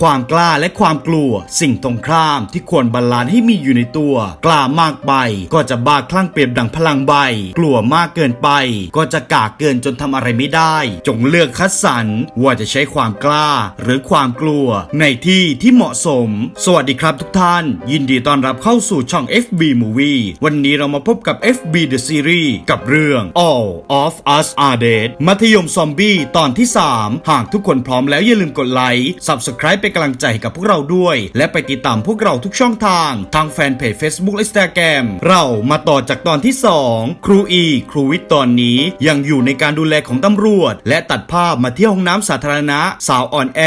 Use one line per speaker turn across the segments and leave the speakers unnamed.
ความกล้าและความกลัวสิ่งตรงข้ามที่ควรบาลานซ์ให้มีอยู่ในตัว กล้ามากไปก็จะบ้าคลั่งเปรียบดังพลังใบ กลัวมากเกินไป ก็จะกากเกินจนทำอะไรไม่ได้ จงเลือกคัดสรรว่าจะใช้ความกล้าหรือความกลัว ในที่ที่เหมาะสม สวัสดีครับทุกท่าน ยินดีต้อนรับเข้าสู่ช่อง FB Movie วันนี้เรามาพบกับ FB The Series กับเรื่อง All of Us Are Dead มัธยมซอมบี้ตอนที่ 3 หากทุกคนพร้อมแล้วอย่าลืมกดไลค์ Subscribe เป็นกำลังใจกับพวกเราด้วย และไปติดตามพวกเราทุกช่องทางทางแฟนเพจ Facebook และ Instagram เรามาต่อจากตอนที่ 2 ครูอี ครูวิทย์ตอนนี้ยังอยู่ในการดูแลของตำรวจ และตัดภาพมาที่ห้องน้ำสาธารณะ สาวอ่อนแอ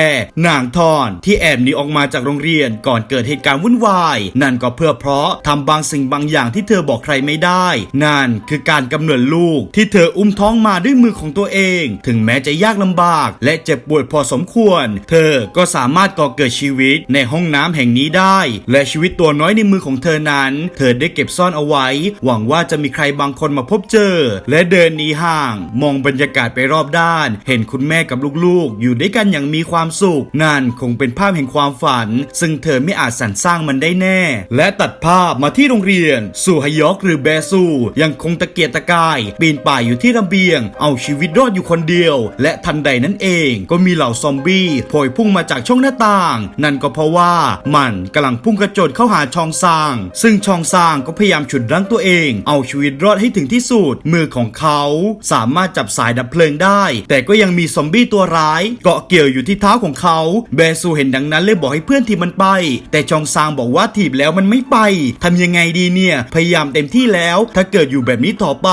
นางทอน ที่แอบหนีออกมาจากโรงเรียนก่อนเกิดเหตุการณ์วุ่นวาย นั่นก็เพื่อเพราะทำบางสิ่งบางอย่างที่เธอบอกใครไม่ได้ นั่นคือการกำเนิดลูกที่เธออุ้มท้องมาด้วยมือของตัวเอง ถึงแม้จะยากลำบาก และเจ็บปวดพอสมควร เธอก็สามารถก่อเกิดชีวิตในห้องน้ำแห่งนี้ได้ และชีวิตตัวน้อยในมือของเธอนั้น เธอได้เก็บซ่อนเอาไว้ หวังว่าจะมีใครบางคนมาพบเจอ และเดินหนีห่าง มองบรรยากาศไปรอบด้าน เห็นคุณแม่กับลูกๆ อยู่ด้วยกันอย่างมีความสุขนั่นคงเป็นภาพแห่งความฝัน ซึ่งเธอไม่อาจสรรสร้างมันได้แน่ และตัดภาพมาที่โรงเรียนสู่ฮยอกหรือแบซูยังคงตะเกียกตะกาย ปีนป่ายอยู่ที่ระเบียง เอาชีวิตรอดอยู่คนเดียว และทันใดนั้นเอง ก็มีเหล่าซอมบี้โผล่พุ่งมาจากช่องหน้าต่าง นั่นก็เพราะว่ามันกำลังพุ่งกระโจนเข้าหาชองซาง ซึ่งชองซางก็พยายามฉุดรั้งตัวเอง เอาชีวิตรอดให้ถึงที่สุดมือของเขา สามารถจับสายดับเพลิงได้ แต่ก็ยังมีซอมบี้ตัวร้าย เกาะเกี่ยวอยู่ที่เท้าของเขา เบซูเห็นดังนั้นเลยบอกให้เพื่อนทีบมันไป แต่ชองซางบอกว่าถีบแล้วมันไม่ไปทำยังไงดีเนี่ย พยายามเต็มที่แล้ว ถ้าเกิดอยู่แบบนี้ต่อไป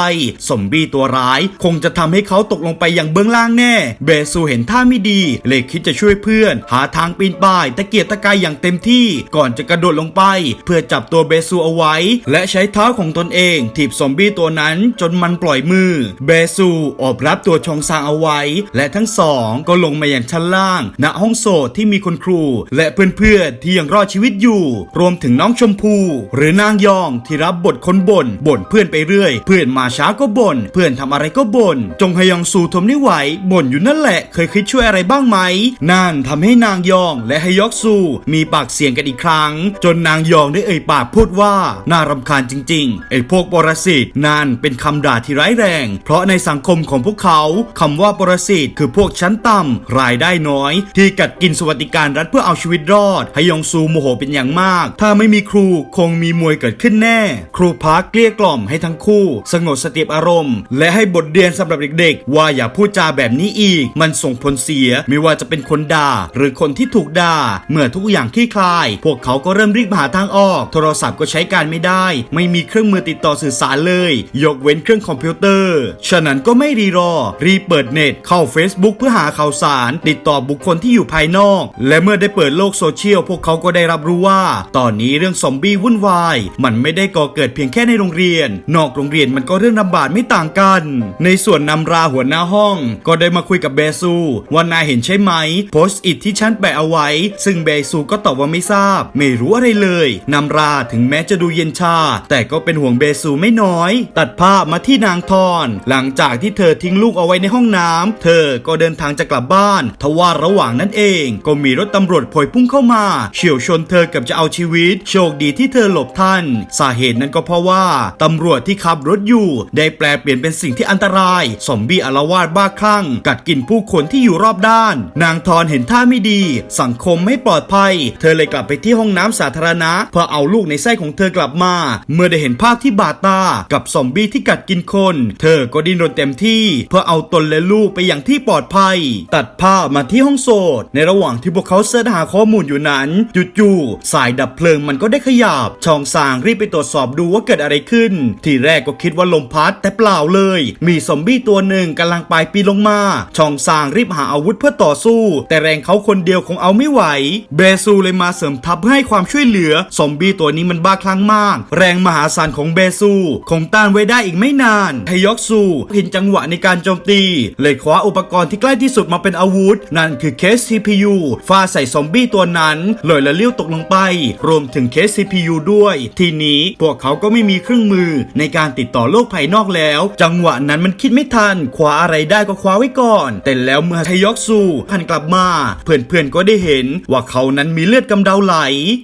ซอมบี้ตัวร้าย คงจะทำให้เขาตกลงไปอย่างเบื้องล่างแน่ เบซูเห็นท่าไม่ดี เลยคิดจะช่วยเพื่อน หาทางปีนป่ายตะเกียกตะกายอย่างเต็มที่ก่อนจะกระโดดลงไป เพื่อจับตัวเบซูเอาไว้ และใช้เท้าของตนเองถีบซอมบี้ตัวนั้นจนมันปล่อยมือ เบซูอบรับตัวชองซางเอาไว้ และทั้งสองก็ลงมาอย่างชั้นล่าง ณห้องโสดที่มีคุณครู และเพื่อนๆที่ยังรอดชีวิตอยู่ รวมถึงน้องชมพู หรือนางยองที่รับบทคนบ่นบ่นเพื่อนไปเรื่อย เพื่อนมาช้าก็บ่นเพื่อนทำอะไรก็บ่นจงฮยองซูทนไม่ไหวบ่นอยู่นั่นแหละ เคยคิดช่วยอะไรบ้างไหมนั่นทำให้นางยองและฮยอกซูมีปากเสียงกันอีกครั้ง จนนางยองได้เอ่ยปากพูดว่า น่ารำคาญจริงๆ ไอ้พวกปรสิตนั่นเป็นคำด่าที่ร้ายแรง เพราะในสังคมของพวกเขาคำว่าปรสิตคือพวกชั้นต่ำรายได้น้อย ที่กัดกินสวัสดิการรัฐเพื่อเอาชีวิตรอดฮยองซูโมโหเป็นอย่างมาก ถ้าไม่มีครูคงมีมวยเกิดขึ้นแน่ ครูพักเกลี้ยกล่อมให้ทั้งคู่ สงบสติอารมณ์ และให้บทเรียนสำหรับเด็กๆ ว่าอย่าพูดจาแบบนี้อีก มันส่งผลเสียไม่ว่าจะเป็นคนด่า หรือคนที่ถูกด่า เมื่อทุกอย่างคลี่คลาย พวกเขาก็เริ่มรีบหาทางออก โทรศัพท์ก็ใช้การไม่ได้ ไม่มีเครื่องมือติดต่อสื่อสารเลย ยกเว้นเครื่องคอมพิวเตอร์ ฉะนั้นก็ไม่รีรอ รีบเปิดเน็ต เข้า Facebook เพื่อหาข่าวสาร ติดต่อบุคคลที่อยู่ภายนอก และเมื่อได้เปิดโลกโซเชียล พวกเขาก็ได้รับรู้ว่า ตอนนี้เรื่องซอมบี้วุ่นวาย มันไม่ได้ก่อเกิดเพียงแค่ในโรงเรียน นอกโรงเรียนมันก็เรื่องระบาดไม่ต่างกัน ในส่วนนำราหัวหน้าห้อง ก็ได้มาคุยกับเบซูว่านายเห็นใช่ไหม โพสต์อิทที่ฉันแปะเอาไว้ ซึ่งเบซูก็ตอบว่าไม่ทราบ ไม่รู้อะไรเลยนำราถึงแม้จะดูเย็นชา แต่ก็เป็นห่วงเบซูไม่น้อย ตัดภาพมาที่นางทอน หลังจากที่เธอทิ้งลูกเอาไว้ในห้องน้ำเธอก็เดินทางจะกลับบ้าน ทว่าระหว่างนั้นเอง ก็มีรถตำรวจโผยพุ่งเข้ามาเฉี่ยวชนเธอกับจะเอาชีวิต โชคดีที่เธอหลบทันสาเหตุนั้นก็เพราะว่าตำรวจที่ขับรถอยู่ ได้แปลเปลี่ยนเป็นสิ่งที่อันตรายซอมบี้อารวาสบ้าคลั่ง กัดกินผู้คนที่อยู่รอบด้าน นางทอนเห็นท่าไม่ดีสังคมไม่ปลอดภัย เธอเลยกลับไปที่ห้องน้ำสาธารณะเพื่อเอาลูกในไส้ของเธอกลับมา เมื่อได้เห็นภาพที่บาดตากับซอมบี้ที่กัดกินคน เธอก็ดิ้นรนเต็มที่ เพื่อเอาตนและลูกไปอย่างที่ปลอดภัย ตัดภาพมาที่ห้องโสดในระหว่างที่พวกเขาเสิร์ชหาข้อมูลอยู่นั้นจู่ๆสายดับเพลิงมันก็ได้ขยับชองซางรีบไปตรวจสอบดูว่าเกิดอะไรขึ้น ทีแรกก็คิดว่าลมพัดแต่เปล่าเลย มีซอมบี้ตัวหนึ่งกำลังปลายปีลงมา ชองซางรีบหาอาวุธเพื่อต่อสู้ แต่แรงเขาคนเดียวงเอาไม่ไหว เบซูเลยมาเสริมทัพเพื่อให้ความช่วยเหลือ ซอมบี้ตัวนี้มันบ้าคลั่งมาก แรงมหาศาลของเบซูคงต้านไว้ได้อีกไม่นานไฮยอกซูเห็นจังหวะในการโจมตี เลยคว้าอุปกรณ์ที่ใกล้ที่สุดมาเป็นอาวุธ นั่นคือเคส CPU ฟาใส่ซอมบี้ตัวนั้นเลยละเลี้ยวตกลงไป รวมถึงเคส CPU ด้วย ทีนี้พวกเขาก็ไม่มีเครื่องมือในการติดต่อโลกภายนอกแล้ว จังหวะนั้นมันคิดไม่ทันคว้าอะไรได้ก็คว้าไว้ก่อน แต่แล้วเมื่อไทยอกซูหันกลับมา เพื่อนๆก็ก็ได้เห็นว่าเขานั้นมีเลือดกำเดาไหล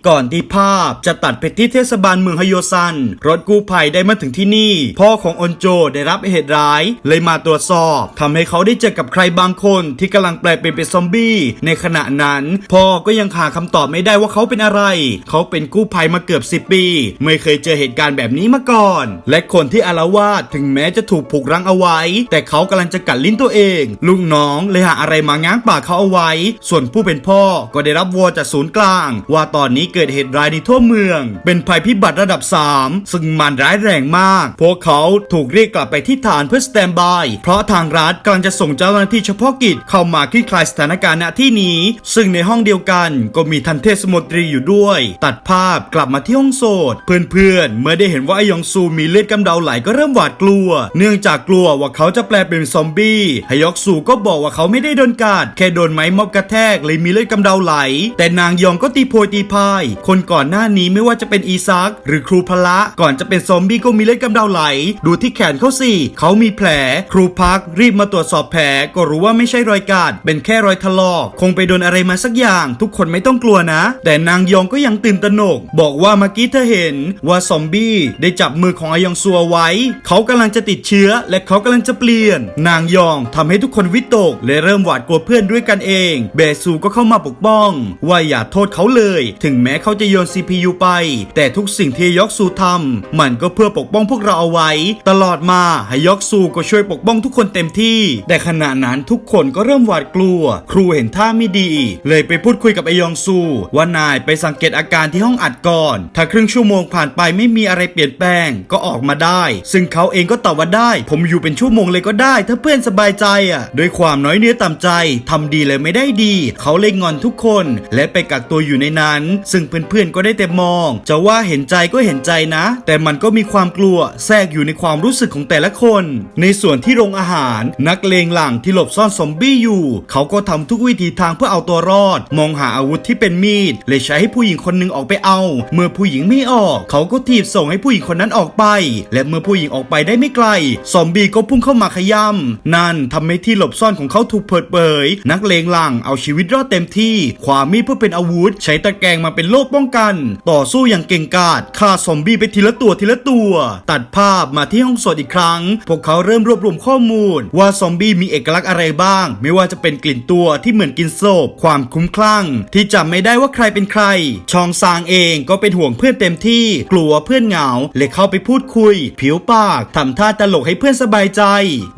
ก่อนที่ภาพจะตัดไปที่เทศบาลเมืองฮโยซัน รถกู้ภัยได้มาถึงที่นี่ พ่อของออนโจได้รับเหตุร้าย เลยมาตรวจสอบทำให้เขาได้เจอกับใครบางคนที่กำลังแปลงเป็นเป็นซอมบี้ในขณะนั้น พ่อก็ยังหาคำตอบไม่ได้ว่าเขาเป็นอะไร เขาเป็นกู้ภัยมาเกือบ 10 ปี ไม่เคยเจอเหตุการณ์แบบนี้มาก่อน และคนที่อารวาสถึงแม้จะถูกผูกรั้งเอาไว้ แต่เขากำลังจะกัดลิ้นตัวเอง ลูกน้องเลยหาอะไรมาง้างปากเขาเอาไว้ ส่วนผู้เป็นพ่อก็ได้รับวอจากศูนย์กลาง ว่าตอนนี้เกิดเหตุร้ายในทั่วเมือง เป็นภัยพิบัติระดับ 3 ซึ่งมันร้ายแรงมาก พวกเขาถูกเรียกกลับไปที่ฐานเพื่อสแตนบาย เพราะทางรัฐกำลังจะส่งเจ้าหน้าที่เฉพาะกิจเข้ามาคลี่คลายสถานการณ์ณที่นี้ ซึ่งในห้องเดียวกันก็มีทันเทศมนตรีอยู่ด้วย ตัดภาพกลับมาที่ห้องโสดเพื่อนๆเมื่อได้เห็นว่าไอยองซูมีเลือดกำเดาไหลก็เริ่มหวาดกลัว เนื่องจากกลัวว่าเขาจะแปลเป็นซอมบี้ฮยอกซูก็บอกว่าเขาไม่ได้โดนกัดแค่โดนไม้ม็อบกระแทกเลยมีเลือดกำเดาไหล แต่นางยองก็ตีโพยตีพาย คนก่อนหน้านี้ไม่ว่าจะเป็นอีซัก หรือครูพละก่อนจะเป็นซอมบี้ก็มีเลือดกำเดาไหล ดูที่แขนเขาสิเขามีแผล ครูพักรีบมาตรวจสอบแผลก็รู้ว่าไม่ใช่รอยกัดเป็นแค่รอยถลอก คงไปโดนอะไรมาสักอย่าง ทุกคนไม่ต้องกลัวนะ แต่นางยองก็ยังตื่นตระหนก บอกว่าเมื่อกี้เธอเห็นว่าซอมบี้ได้จับมือของอายองซัวไว้ เขากำลังจะติดเชื้อ และเขากำลังจะเปลี่ยน นางยองทำให้ทุกคนวิตก และเริ่มหวาดกลัวเพื่อนด้วยกันเอง เบซูก็เข้ามาปกป้อง ว่าอย่าโทษเขาเลย ถึงแม้เขาจะโยน CPU ไป แต่ทุกสิ่งที่ยอกซูทำมันก็เพื่อปกป้องพวกเราเอาไว้ ตลอดมาฮยอกซูก็ช่วยปกป้องทุกคนเต็มที่ แต่ขณะนั้นทุกคนก็เริ่มหวาดกลัว ครูเห็นท่าไม่ดี เลยไปพูดคุยกับไอยองซู ว่านายไปสังเกตอาการที่ห้องอัดก่อน ถ้าครึ่งชั่วโมงผ่านไปไม่มีอะไรเปลี่ยนแปลงก็ออกมาได้ ซึ่งเขาเองก็ตอบว่าได้ ผมอยู่เป็นชั่วโมงเลยก็ได้ ถ้าเพื่อนสบายใจอะด้วยความน้อยเนื้อต่ำใจทำดีเลยไม่ได้ดี เขาเลยงอนทุกคน และไปกักตัวอยู่ในนั้น ซึ่งเพื่อนๆก็ได้แต่มอง จะว่าเห็นใจก็เห็นใจนะ แต่มันก็มีความกลัวแทรกอยู่ในความรู้สึกของแต่ละคน ในส่วนที่โรงอาหาร นักเลงหลังที่หลบซ่อนซอมบี้อยู่ เขาก็ทำทุกวิธีทางเพื่อเอาตัวรอด มองหาอาวุธที่เป็นมีดเลยใช้ให้ผู้หญิงคนหนึ่งออกไปเอา เมื่อผู้หญิงไม่ออก เขาก็ถีบส่งให้ผู้หญิงคนนั้นออกไป และเมื่อผู้หญิงออกไปได้ไม่ไกล ซอมบี้ก็พุ่งเข้ามาขย้ำนั่นทำให้ที่หลบซ่อนของเขาถูกเปิดเผยนักเลงหลังเอาชีวิตรอดเต็มที่ความมีดเพื่อเป็นอาวุธ ใช้ตะแกรงมาเป็นโล่ป้องกัน ต่อสู้อย่างเก่งกาจฆ่าซอมบี้ไปทีละตัวทีละตัว ตัดภาพมาที่ห้องสดอีกครั้ง พวกเขาเริ่มรวบรวมข้อมูล ว่าซอมบี้มีเอกลักษณ์อะไรบ้าง ไม่ว่าจะเป็นกลิ่นตัวที่เหมือนกินศพความคุ้มคลั่ง ที่จำไม่ได้ว่าใครเป็นใคร ชองซางเองก็เป็นห่วงเพื่อนเต็มที่ กลัวเพื่อนเหงาเลยเข้าไปพูดคุย ผิวปากทำท่าตลกให้เพื่อนสบายใจ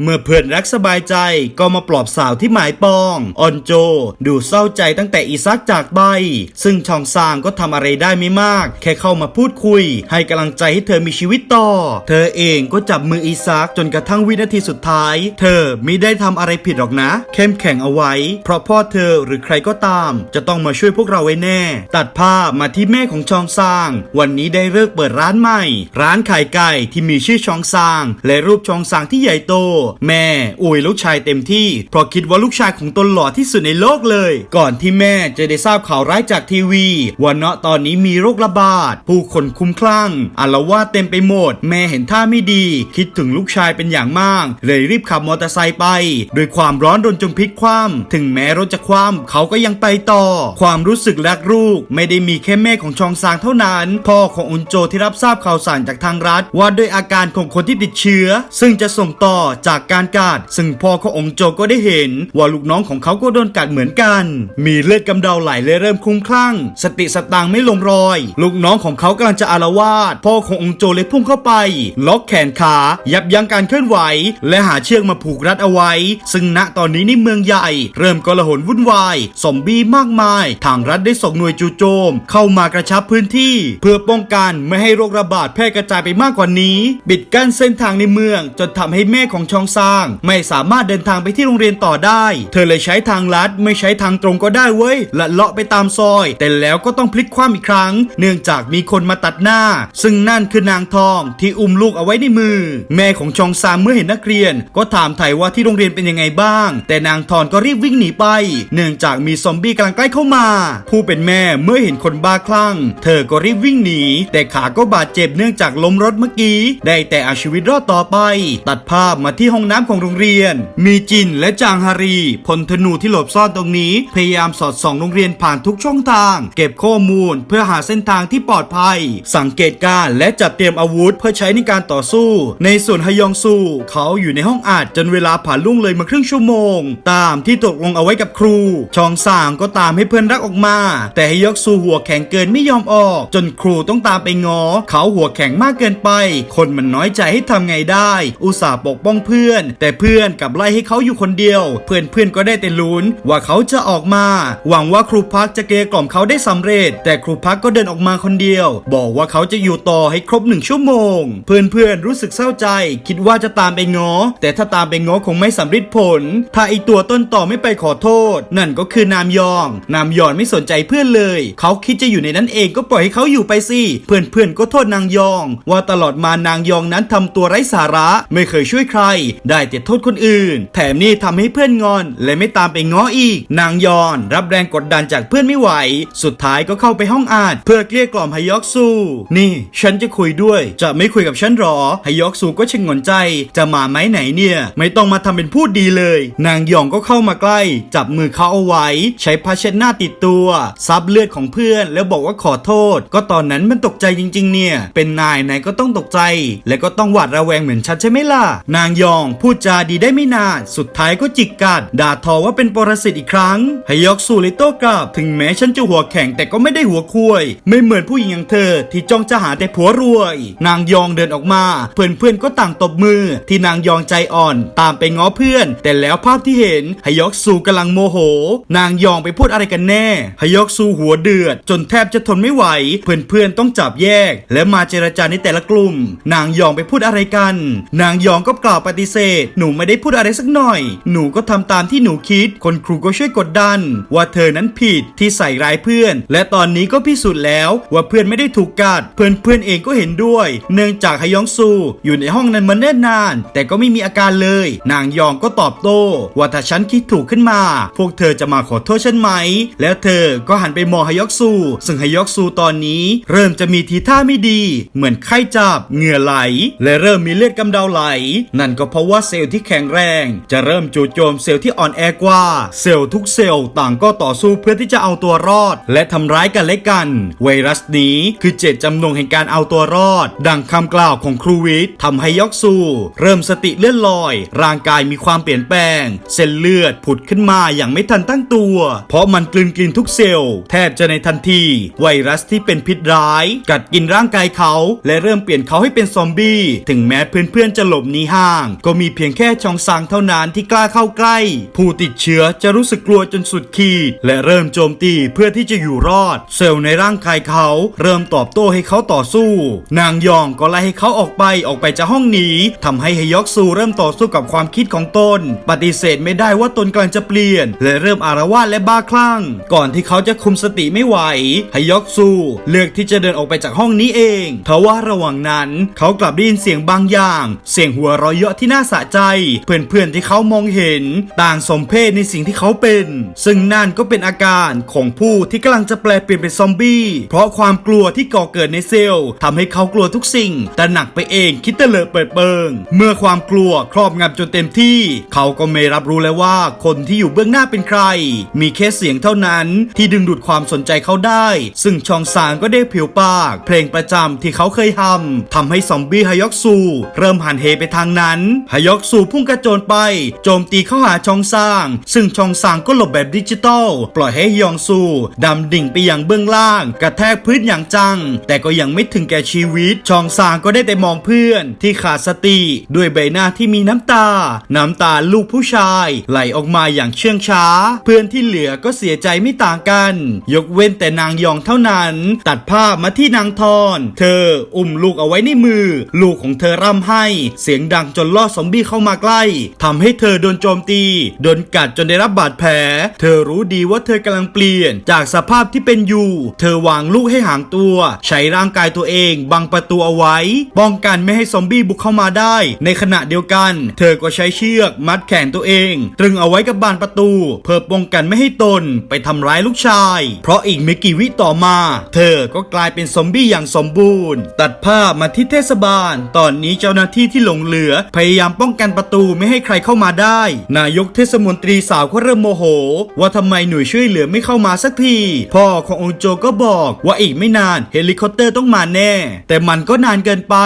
เมื่อเพื่อนรักสบายใจก็มาปลอบสาวที่หมายปองออนโจ ดูเศร้าใจตั้งแต่อีซักจากไป ซึ่งชองซางก็ทำอะไรได้ไม่มาก แค่เข้ามาพูดคุย ให้กำลังใจให้เธอมีชีวิตต่อ เธอเองก็จับมืออีซักจนกระทั่งวินาทีสุดท้าย เธอไม่ได้ทำอะไรผิดหรอกนะ เข้มแข็งเอาไว้ เพราะพ่อเธอหรือใครก็ตาม จะต้องมาช่วยพวกเราไว้แน่ ตัดภาพมาที่แม่ของชองซาง วันนี้ได้เลิกเปิดร้านใหม่ ร้านขายไก่ที่มีชื่อชองซาง และรูปชองซางที่ใหญ่โต แม่อวยลูกชายเต็มที่ เพราะคิดว่าลูกชายของตนหล่อที่สุดในโลกเลยก่อนที่แม่จะได้ทราบข่าวร้ายจากทีวีว่าเนาะตอนนี้มีโรคระบาด ผู้คนคุ้มคลั่งอาละวาดเต็มไปหมด แม่เห็นท่าไม่ดี คิดถึงลูกชายเป็นอย่างมาก เลยรีบขับมอเตอร์ไซค์ไปโดยความร้อนรนจนพลิกคว่ำถึงแม้รถจะคว่ำเขาก็ยังไปต่อ ความรู้สึกรักลูก ไม่ได้มีแค่แม่ของชองซางเท่านั้น พ่อของอุนโจที่รับทราบข่าวสารจากทางรัฐ ว่าด้วยอาการของคนที่ติดเชื้อ ซึ่งจะส่งต่อจากการกัดซึ่งพ่อขององโจก็ได้เห็น ว่าลูกน้องของเขาก็โดนกัดเหมือนกันมีเลือดกำเดาไหลและเริ่มคลุ้มคลั่ง สติสตางไม่ลงรอย ลูกน้องของเขากำลังจะอารวาสพ่อขององโจเลยพุ่งเข้าไป ล็อกแขนขา ยับยั้งการเคลื่อนไหว และหาเชือกมาผูกรัดเอาไว้ ซึ่งณตอนนี้ในเมืองใหญ่ เริ่มกลหนวุ่นวายซอมบี้มากมาย ทางรัฐได้ส่งหน่วยจู่โจม เข้ามากระชับพื้นที่ เพื่อป้องกันไม่ให้โรคระบาดแพร่กระจายไปมากกว่านี้ปิดกั้นเส้นทางในเมือง จนทำให้แม่ของชองซาง ไม่สามารถเดินทางไปที่โรงเรียนต่อได้ เธอเลยใช้ทางลัดไม่ใช้ทางตรงก็ได้เว้ยละเลาะไปตามซอย แต่แล้วก็ต้องพลิกคว่ำอีกครั้ง เนื่องจากมีคนมาตัดหน้า ซึ่งนั่นคือนางทองที่อุ้มลูกเอาไว้ในมือ แม่ของชองซางเมื่อเห็นนักเรียน ก็ถามไถ่ว่าที่โรงเรียนเป็นยังไงบ้าง แต่นางทอนก็รีบวิ่งหนีไป เนื่องจากมีซอมบี้กำลังใกล้เข้ามา ผู้เป็นแม่เมื่อเห็นคนบ้าคลั่ง เธอก็รีบวิ่งหนี แต่ขาก็บาดเจ็บเนื่องจากล้มรถเมื่อกี้ ได้แต่เอาชีวิตรอดต่อไป ตัดภาพมาที่ห้องน้ำของโรงเรียน มีจินและจางฮารีพลธนูที่หลบซ่อนตรงนี้พยยายามสอดส่องโรงเรียนผ่านทุกช่องทาง เก็บข้อมูลเพื่อหาเส้นทางที่ปลอดภัย สังเกตการและจัดเตรียมอาวุธเพื่อใช้ในการต่อสู้ ในส่วนฮยองซู เขาอยู่ในห้องอัดจนเวลาผ่านล่วงเลยมาครึ่งชั่วโมง ตามที่ตกลงเอาไว้กับครู ชองสางก็ตามให้เพื่อนรักออกมา แต่ฮยอกซูหัวแข็งเกินไม่ยอมออก จนครูต้องตามไปงอ เขาหัวแข็งมากเกินไป คนมันน้อยใจให้ทำไงได้ อุตส่าห์ปกป้องเพื่อน แต่เพื่อนกลับไล่ให้เขาอยู่คนเดียว เพื่อนเพื่อนก็ได้แต่ลุ้นว่าเขาจะออกมาหวังว่าครูพักจะเกลี้ยกล่อมเขาได้สำเร็จ แต่ครูพักก็เดินออกมาคนเดียว บอกว่าเขาจะอยู่ต่อให้ครบหนึ่งชั่วโมง เพื่อนๆรู้สึกเศร้าใจ คิดว่าจะตามไปง้อ แต่ถ้าตามไปง้อคงไม่สำเร็จผล ถ้าไอตัวต้นต่อไม่ไปขอโทษ นั่นก็คือนามยอง นามยอนไม่สนใจเพื่อนเลย เขาคิดจะอยู่ในนั้นเองก็ปล่อยให้เขาอยู่ไปสิเพื่อนๆก็โทษนางยอง ว่าตลอดมานางยองนั้นทำตัวไร้สาระไม่เคยช่วยใคร ได้แต่โทษคนอื่น แถมนี่ทำให้เพื่อนงอน และไม่ตามไปง้ออีก นางยองน รับแรงกดดันจากเพื่อนไม่ไหว สุดท้ายก็เข้าไปห้องอาดเพื่อเกลี้ยกล่อมฮยอกซู นี่ ฉันจะคุยด้วย จะไม่คุยกับฉันหรอฮยอกซูก็ชะงนใจ จะมาไหมไหนเนี่ย ไม่ต้องมาทำเป็นพูดดีเลย นางยองก็เข้ามาใกล้ จับมือเขาเอาไว้ ใช้ผ้าเช็ดหน้าติดตัว ซับเลือดของเพื่อนแล้วบอกว่าขอโทษ ก็ตอนนั้นมันตกใจจริง ๆ เนี่ย เป็นนายนายก็ต้องตกใจ และก็ต้องหวาดระแวงเหมือนฉันใช่ไหมล่ะ นางยองพูดจาดีได้ไม่นาน สุดท้ายก็จิกกัด ด่าทอว่าเป็นปรสิตอีกครั้งฮยอกซูเลยโต้กลับถึงแม้ฉันจะหัวแข็งแต่ก็ไม่ได้หัวคุยไม่เหมือนผู้หญิงอย่างเธอ ที่จ้องจะหาแต่ผัวรวย นางยองเดินออกมา เพื่อนๆก็ต่างตบมือ ที่นางยองใจอ่อน ตามไปง้อเพื่อน แต่แล้วภาพที่เห็นฮยอกซูกำลังโมโห นางยองไปพูดอะไรกันแน่ฮยอกซูหัวเดือด จนแทบจะทนไม่ไหว เพื่อนๆต้องจับแยก และมาเจรจาในแต่ละกลุ่ม นางยองไปพูดอะไรกัน นางยองก็กล่าวปฏิเสธ หนูไม่ได้พูดอะไรสักหน่อย หนูก็ทำตามที่หนูคิด คนครูก็ช่วยกดดันว่าเธอนั้นผิดที่ใส่ร้ายเพื่อน และตอนนี้ก็พิสูจน์แล้วว่าเพื่อนไม่ได้ถูกกัด เพื่อนเพื่อนเองก็เห็นด้วย เนื่องจากฮยองซูอยู่ในห้องนั้นมาเนิ่นนาน แต่ก็ไม่มีอาการเลย นางยองก็ตอบโต้ว่าถ้าฉันคิดถูกขึ้นมา พวกเธอจะมาขอโทษฉันไหม แล้วเธอก็หันไปมองฮยอกซู ซึ่งฮยอกซูตอนนี้ เริ่มจะมีทีท่าไม่ดี เหมือนไข้จับเหงื่อไหล และเริ่มมีเลือดกำเดาไหล นั่นก็เพราะว่าเซลล์ที่แข็งแรง จะเริ่มจู่โจมเซลล์ที่อ่อนแอกว่า เซลล์ทุกเซลล์ต่างก็ต่อสู้เพื่อที่จะเอาตัวรอด และทำร้ายกันและกัน ไวรัสนี้คือเจตจำนงแห่งการเอาตัวรอด ดังคำกล่าวของครูวิทย์ทำให้ยอกซูเริ่มสติเลื่อนลอย ร่างกายมีความเปลี่ยนแปลง เส้นเลือดผุดขึ้นมาอย่างไม่ทันตั้งตัว เพราะมันกลืนกลินทุกเซลล์ แทบจะในทันที ไวรัสที่เป็นพิษร้าย กัดกินร่างกายเขา และเริ่มเปลี่ยนเขาให้เป็นซอมบี้ถึงแม้เพื่อนๆจะหลบหนีห่าง ก็มีเพียงแค่ชองซางเท่านั้นที่กล้าเข้าใกล้ ผู้ติดเชื้อจะรู้สึกกลัวจนสุดขีด และเริ่มโจมตีเพื่อที่จะอยู่รอด เซลล์ในร่างกายเขา เริ่มตอบโต้ให้เขาต่อสู้ นางยองก็ไล่ให้เขาออกไปออกไปจากห้องหนีทำให้ฮยอกซูเริ่มต่อสู้กับความคิดของตน ปฏิเสธไม่ได้ว่าตนกำลังจะเปลี่ยน และเริ่มอารวาสและบ้าคลั่ง ก่อนที่เขาจะคุมสติไม่ไหวฮยอกซูเลือกที่จะเดินออกไปจากห้องนี้เองทว่าระหว่างนั้นเขากลับได้ยินเสียงบางอย่าง เสียงหัวเราะเยาะที่น่าสะใจ เพื่อนๆที่เขามองเห็น ต่างสมเพศในสิ่งที่เขาเป็นซึ่ึ่งนั่นก็เป็นอาการของผู้ที่กำลังจะแปลเปลี่ยนเป็นซอมบี้ เพราะความกลัวที่ก่อเกิดในเซลล์ทำให้เขากลัวทุกสิ่ง แต่หนักไปเองคิดเตลิดเปิดเปิง เมื่อความกลัวครอบงำจนเต็มที่ เขาก็ไม่รับรู้แล้วว่าคนที่อยู่เบื้องหน้าเป็นใคร มีแค่เสียงเท่านั้นที่ดึงดูดความสนใจเขาได้ ซึ่งชองซางก็ได้ผิวปาก เพลงประจำที่เขาเคยทำทำให้ซอมบี้ฮยอกซู เริ่มหันเหไปทางนั้นฮยอกซูพุ่งกระโจนไป โจมตีเข้าหาชองซาง ซึ่งชองซางก็หลบแบบดิจิตอลปล่อยให้ฮยองซูดำดิ่งไปอย่างเบื้องล่าง กระแทกพื้นอย่างจัง แต่ก็ยังไม่ถึงแก่ชีวิต ชองซางก็ได้แต่มองเพื่อน ที่ขาดสติ ด้วยใบหน้าที่มีน้ำตา น้ำตาลูกผู้ชาย ไหลออกมาอย่างเชื่องช้า เพื่อนที่เหลือก็เสียใจไม่ต่างกัน ยกเว้นแต่นางยองเท่านั้น ตัดภาพมาที่นางทอน เธออุ้มลูกเอาไว้ในมือ ลูกของเธอร่ำไห้ เสียงดังจนล่อซอมบี้เข้ามาใกล้ทำให้เธอโดนโจมตีโดนกัดจนได้รับบาดแผล เธอรู้ดีว่าเธอกำลังเปลี่ยน จากสภาพที่เป็นอยู่ เธอวางลูกให้ห่างตัว ใช้ร่างกายตัวเองบังประตูเอาไว้ ป้องกันไม่ให้ซอมบี้บุกเข้ามาได้ ในขณะเดียวกัน เธอก็ใช้เชือกมัดแขนตัวเอง ตรึงเอาไว้กับบานประตู เพื่อป้องกันไม่ให้ตนไปทำร้ายลูกชาย เพราะอีกไม่กี่วิต่อมา เธอก็กลายเป็นซอมบี้อย่างสมบูรณ์ ตัดภาพมาที่เทศบาล ตอนนี้เจ้าหน้าที่ที่หลงเหลือ พยายามป้องกันประตูไม่ให้ใครเข้ามาได้ นายกเทศมนตรีสาวก็เริ่มโมโหว่าทำไมหน่วยช่วยเหลือไม่เข้ามาสักที พ่อขององโจก็บอกว่าอีกไม่นานเฮลิคอปเตอร์ต้องมาแน่ แต่มันก็นานเกินไป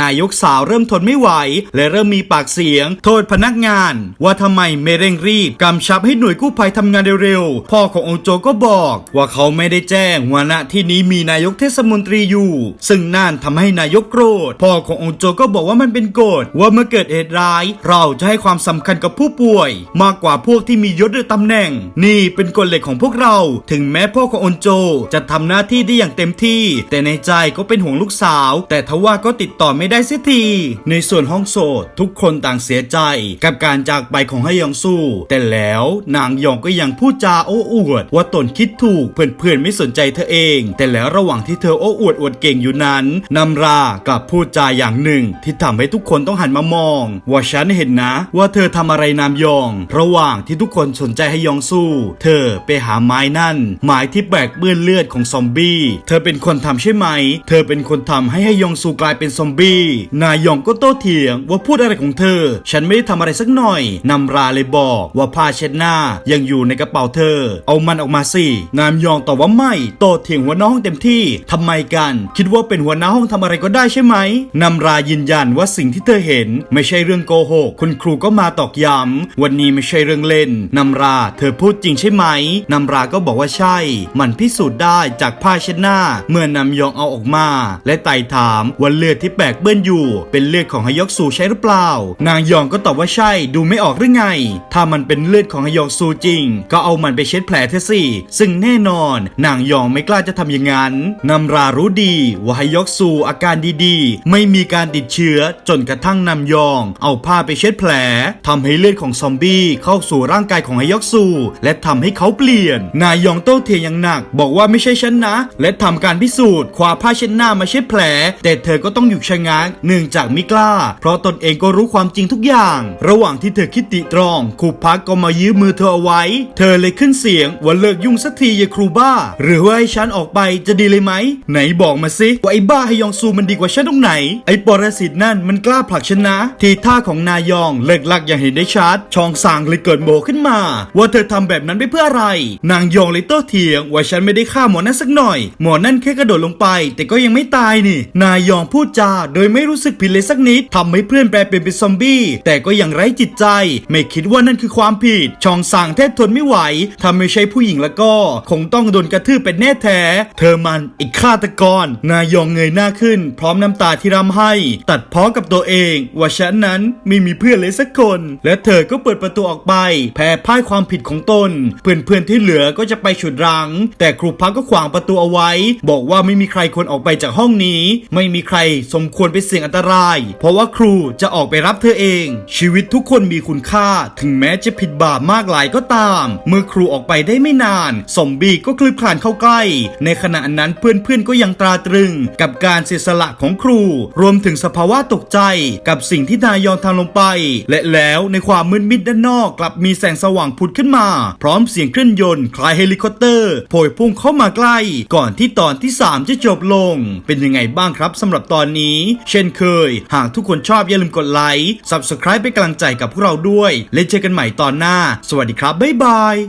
นายกสาวเริ่มทนไม่ไหว และเริ่มมีปากเสียง โทษพนักงาน ว่าทำไมไม่เร่งรีบกำชับให้หน่วยกู้ภัยทำงานเร็วๆ พ่อขององโจก็บอกว่าเขาไม่ได้แจ้งว่าณที่นี้มีนายกเทศมนตรีอยู่ ซึ่งนั่นทำให้นายกโกรธพ่อขององโจก็บอกว่ามันเป็นกฎว่าเมื่อเกิดเหตุร้าย เราจะให้ความสำคัญกับผู้ป่วย มากกว่าพวกที่มียศหรือตำแหน่งนี่เป็นกฎเหล็กของพวกเรา ถึงแม้พ่อขององค์โจจะทำหน้าที่ได้อย่างเต็มที่ แต่ในใจก็เป็นห่วงลูกสาว แต่ทว่าก็ติดต่อไม่ได้เสียที ในส่วนห้องโสดทุกคนต่างเสียใจกับการจากไปของฮยองซูแต่แล้วนางยองก็ยังพูดจาโอ้อวด ว่าตนคิดถูกเพื่อนๆไม่สนใจเธอเอง แต่แล้วระหว่างที่เธอโอ้อวดอวดเก่งอยู่นั้นนำรากลับพูดจาอย่างหนึ่ง ที่ทำให้ทุกคนต้องหันมามอง ว่าฉันเห็นนะ ว่าเธอทำอะไรนามยอง ระหว่างที่ทุกคนสนใจให้ยองสู้เธอไปหาไม้นั่น ไม้ที่แบกเปื้อนเลือดของซอมบี้ เธอเป็นคนทำใช่ไหม เธอเป็นคนทำให้ให้ยองซูกลายเป็นซอมบี้ นายยองก็โต้เถียงว่าพูดอะไรของเธอ ฉันไม่ได้ทำอะไรสักหน่อยนำราเลยบอกว่าผ้าเช็ดหน้ายังอยู่ในกระเป๋าเธอ เอามันออกมาสิ นามยองตอบว่าไม่ โตเถียงหัวหน้าห้องเต็มที่ทำไมกัน คิดว่าเป็นหัวหน้าห้องทำอะไรก็ได้ใช่ไหมนำรายืนยันว่าสิ่งที่เธอเห็นไม่ใช่เรื่องโกหก คุณครูก็มาตอกย้ำวันนี้ไม่ใช่เรื่องเล่นนำราเธอพูดจริงใช่ไหมนำราก็บอกว่าใช่ มันพิสูจน์ได้จากผ้าเช็ดหน้า เมื่อนำยองเอาออกมา และไต่ถามว่าเลือดที่แปกเปื้อนอยู่ เป็นเลือดของฮยอกซูใช่หรือเปล่า นางยองก็ตอบว่าใช่ดูไม่ออกหรือไง ถ้ามันเป็นเลือดของฮยอกซูจริง ก็เอามันไปเช็ดแผลเธอสิซึ่งแน่นอน นางยองไม่กล้าจะทำอย่างนั้นนำรารู้ดีว่าฮยอกซูอาการดีๆ ไม่มีการติดเชื้อจนกระทั่งนำยอง เอาผ้าไปเช็ดแผลทำให้เลือดของซอมบี้เข้าสู่ร่างกายของฮยอกซูและทำให้เขาเปลี่ยน นายยองโต้เถียงอย่างหนัก บอกว่าไม่ใช่ฉันนะ และทำการพิสูจน์คว้าผ้าเช็ดหน้ามาเช็ดแผล แต่เธอก็ต้องหยุดชะงักเนื่องจากไม่กล้า เพราะตนเองก็รู้ความจริงทุกอย่าง ระหว่างที่เธอคิดติตรองครูพักก็มายื้อมือเธอเอาไว้ เธอเลยขึ้นเสียงว่าเลิกยุ่งสักทียาครูบ้า หรือว่าให้ฉันออกไปจะดีเลยไหม ไหนบอกมาสิว่าไอ้บ้าฮยองซูมันดีกว่าฉันตรงไหน ไอ้ปรสิตนั่นมันกล้าผลักฉันนะ ทีท่าของนายองเลิกลักอย่างเห็นได้ชัดชองสางเลยเกิดโมขึ้นมา ว่าเธอทำแบบนั้นไปเพื่ออะไร นางยองเลยโต้เถียงว่าฉันไม่ได้ฆ่าหมอนั่นสักหน่อย หมอนั่นแค่กระโดดลงไป แต่ก็ยังไม่ตายนี่ นายยองพูดจาโดยไม่รู้สึกผิดเลยสักนิดทำให้เพื่อนแปลเปลี่ยนเป็นซอมบี้ แต่ก็ยังไร้จิตใจ ไม่คิดว่านั่นคือความผิด ชองสางแทบทนไม่ไหวถ้าไม่ใช่ผู้หญิงแล้วก็ คงต้องโดนกระทืบเป็นแน่แท้ เธอมันไอ้ฆาตกร นายยองเงยหน้าขึ้น พร้อมน้ำตาที่ร่ำให้ ตัดพ้อกับตัวเองว่าฉันนั้นไม่มีเพื่อนเลยสักคน และเธอก็เปิดประตูออกไป แพ้พ่ายความผิดของตนเพื่อนๆที่เหลือก็จะไปฉุดรั้ง แต่ครูพักก็ขวางประตูเอาไว้ บอกว่าไม่มีใครควรออกไปจากห้องนี้ ไม่มีใครสมควรไปเสี่ยงอันตราย เพราะว่าครูจะออกไปรับเธอเอง ชีวิตทุกคนมีคุณค่า ถึงแม้จะผิดบาปมากหลายก็ตาม เมื่อครูออกไปได้ไม่นานซอมบีก็คลืบคลานเข้าใกล้ ในขณะนั้นเพื่อนๆก็ยังตราตรึง กับการเสียสละของครู รวมถึงสภาวะตกใจกับสิ่งที่นายยอนทำลงไป และแล้วในความมืดมิดด้านนอกกลับมีแสงสว่างผุดขึ้นมาพร้อมเสียงเครื่องยนต์คล้ายเฮลิคอปเตอร์โผยพุ่งเข้ามาใกล้ ก่อนที่ตอนที่ 3 จะจบลง เป็นยังไงบ้างครับสำหรับตอนนี้ เช่นเคย หากทุกคนชอบอย่าลืมกดไลค์ Subscribe เป็นกำลังใจกับพวกเราด้วย และเจอกันใหม่ตอนหน้า สวัสดีครับ บ๊ายบาย